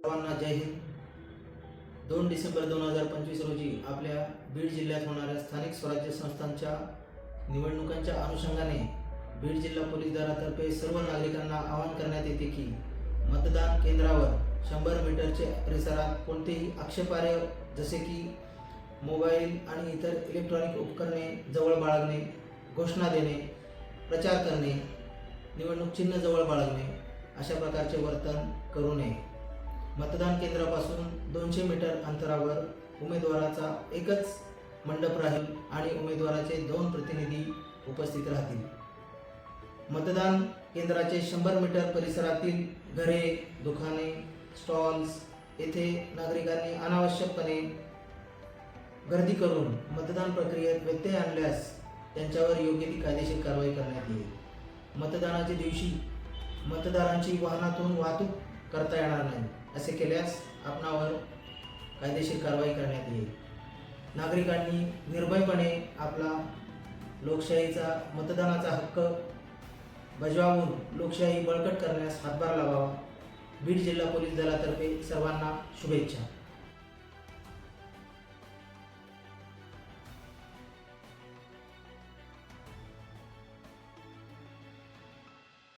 सर्वांना जय हिंद. दोन डिसेंबर दोन हजार पंचवीस रोजी आपल्या बीड जिल्ह्यात होणाऱ्या स्थानिक स्वराज्य संस्थांच्या निवडणुकांच्या अनुषंगाने बीड जिल्हा पोलीस दलातर्फे सर्व नागरिकांना आवाहन करण्यात येते की मतदान केंद्रावर शंभर मीटरच्या परिसरात कोणतेही आक्षेपार्ह जसे की मोबाईल आणि इतर इलेक्ट्रॉनिक उपकरणे जवळ बाळगणे घोषणा देणे प्रचार करणे निवडणूक चिन्ह जवळ बाळगणे अशा प्रकारचे वर्तन करू नये. मतदान केंद्रापासून दोनशे मीटर अंतरावर उमेदवाराचा एकच मंडप राहील आणि उमेदवाराचे दोन प्रतिनिधी उपस्थित राहतील. मतदान केंद्राचे शंभर मीटर परिसरातील घरे दुकाने स्टॉल्स येथे नागरिकांनी अनावश्यकपणे गर्दी करून मतदान प्रक्रियेत व्यत्यय आणल्यास त्यांच्यावर योग्य ती कायदेशीर कारवाई करण्यात येईल. मतदानाच्या दिवशी मतदारांची वाहनातून वाहतूक करता येणार नाही. असे केल्यास आपणावर कायदेशीर कारवाई करण्यात येईल. नागरिकांनी निर्भयपणे आपला लोकशाहीचा मतदानाचा हक्क बजावून लोकशाही बळकट करण्यास हातभार लावावा. बीड जिल्हा पोलीस दलातर्फे सर्वांना शुभेच्छा.